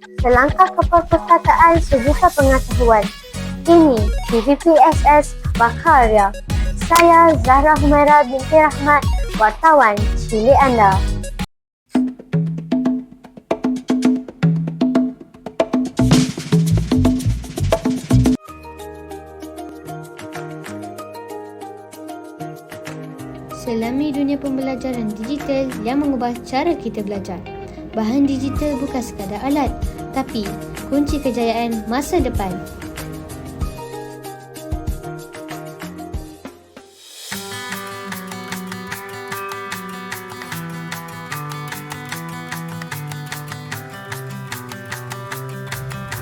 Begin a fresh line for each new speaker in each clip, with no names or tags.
Selangkah ke perpustakaan sejuta pengetahuan. Ini PVPSS Bakarya. Saya Zahra Humaira binti Rahmat, wartawan Cili Anda.
Selami dunia pembelajaran digital yang mengubah cara kita belajar. Bahan digital bukan sekadar alat, tapi kunci kejayaan masa depan.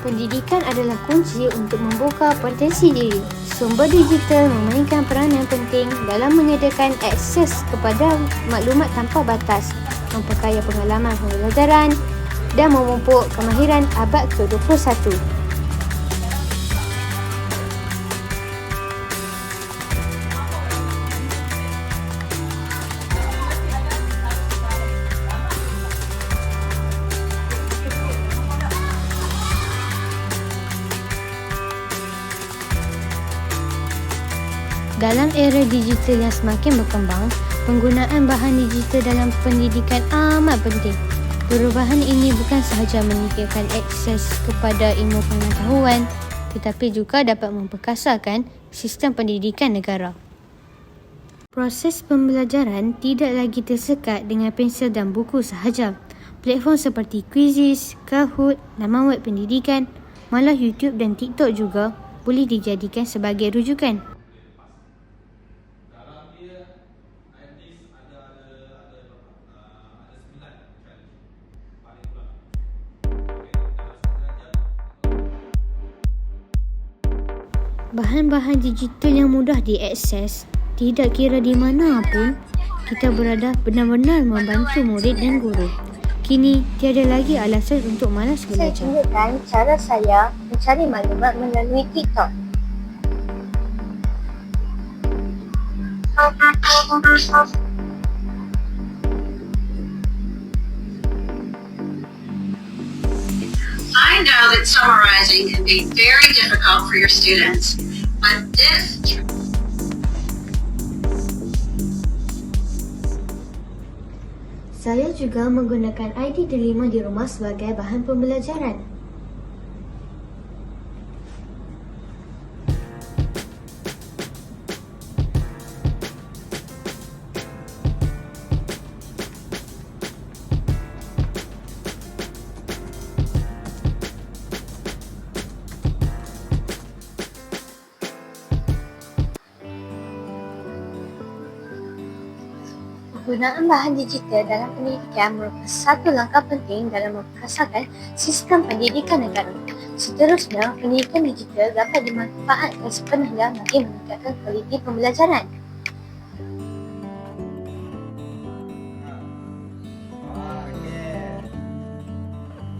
Pendidikan adalah kunci untuk membuka potensi diri. Sumber digital memainkan peranan penting dalam menyediakan akses kepada maklumat tanpa batas, memperkaya pengalaman pembelajaran dan memupuk kemahiran abad ke-21. Dalam era digital yang semakin berkembang, penggunaan bahan digital dalam pendidikan amat penting. Perubahan ini bukan sahaja menyediakan akses kepada ilmu pengetahuan tetapi juga dapat memperkasarkan sistem pendidikan negara. Proses pembelajaran tidak lagi tersekat dengan pensel dan buku sahaja. Platform seperti Quizzes, Kahoot, laman web pendidikan, malah YouTube dan TikTok juga boleh dijadikan sebagai rujukan. Bahan-bahan digital yang mudah diakses, tidak kira di mana pun kita berada benar-benar membantu murid dan guru. Kini, tiada lagi alasan untuk malas
Saya
belajar.
tunjukkan cara saya mencari maklumat melalui TikTok.
I know that summarizing can be very difficult for your students, but this
Saya juga menggunakan ID Delima di rumah sebagai bahan pembelajaran.
Penggunaan bahan digital dalam pendidikan merupakan satu langkah penting dalam memperkasarkan sistem pendidikan negara. Seterusnya, pendidikan digital dapat dimanfaatkan sepenuhnya bagi meningkatkan kualiti pembelajaran.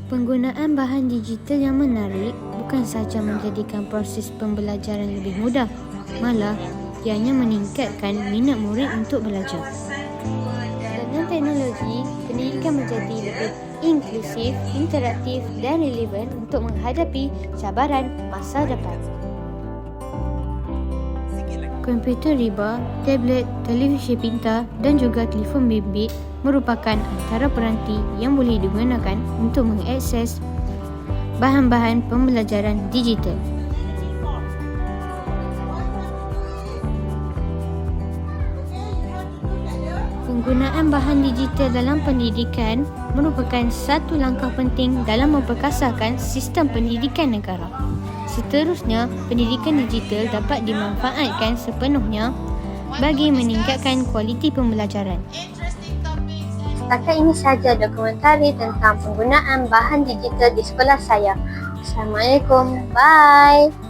Penggunaan bahan digital yang menarik bukan sahaja menjadikan proses pembelajaran lebih mudah, malah ianya meningkatkan minat murid untuk belajar. Teknologi, pendidikan menjadi lebih inklusif, interaktif dan relevan untuk menghadapi cabaran masa depan. Komputer riba, tablet, televisi pintar dan juga telefon bimbit merupakan antara peranti yang boleh digunakan untuk mengakses bahan-bahan pembelajaran digital. Penggunaan bahan digital dalam pendidikan merupakan satu langkah penting dalam memperkasarkan sistem pendidikan negara. Seterusnya, pendidikan digital dapat dimanfaatkan sepenuhnya bagi meningkatkan kualiti pembelajaran.
Setakat ini sahaja dokumentari tentang penggunaan bahan digital di sekolah saya. Assalamualaikum. Bye.